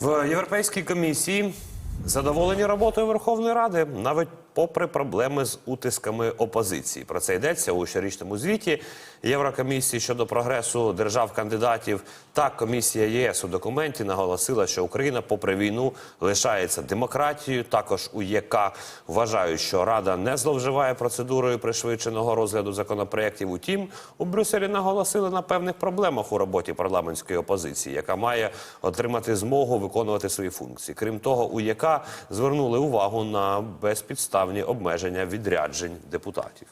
В Європейській комісії задоволені роботою Верховної Ради, навіть попри проблеми з утисками опозиції. Про це йдеться у щорічному звіті Єврокомісії щодо прогресу держав-кандидатів. Так, комісія ЄС у документі наголосила, що Україна, попри війну, лишається демократією. Також у ЄК вважають, що Рада не зловживає процедурою пришвидшеного розгляду законопроєктів. Утім, у Брюсселі наголосили на певних проблемах у роботі парламентської опозиції, яка має отримати змогу виконувати свої функції. Крім того, у ЄК звернули увагу на безпідставні обмеження відряджень депутатів.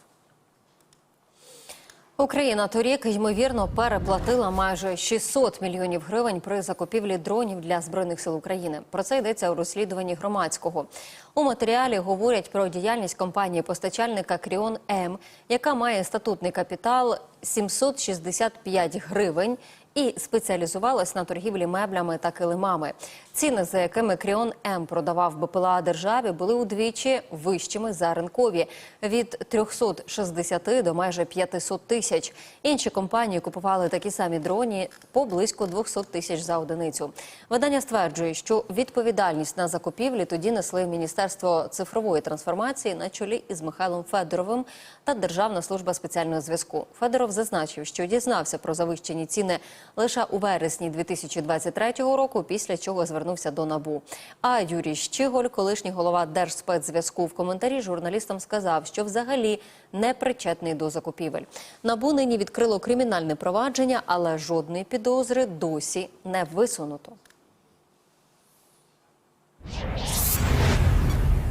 Україна торік ймовірно переплатила майже 600 мільйонів гривень при закупівлі дронів для збройних сил України. Про це йдеться у розслідуванні громадського. У матеріалі говорять про діяльність компанії постачальника Кріон М, яка має статутний капітал 765 гривень. І спеціалізувалась на торгівлі меблями та килимами. Ціни, за якими Кріон М продавав БПЛА державі, були удвічі вищими за ринкові від 360 до майже 500 тисяч. Інші компанії купували такі самі дроні по близько 200 тисяч за одиницю. Видання стверджує, що відповідальність на закупівлі тоді несли Міністерство цифрової трансформації на чолі із Михайлом Федоровим та Державна служба спеціального зв'язку. Федоров зазначив, що дізнався про завищені ціни лише у вересні 2023 року, після чого звернувся до НАБУ. А Юрій Щиголь, колишній голова Держспецзв'язку, в коментарі журналістам сказав, що взагалі не причетний до закупівель. НАБУ нині відкрило кримінальне провадження, але жодної підозри досі не висунуто.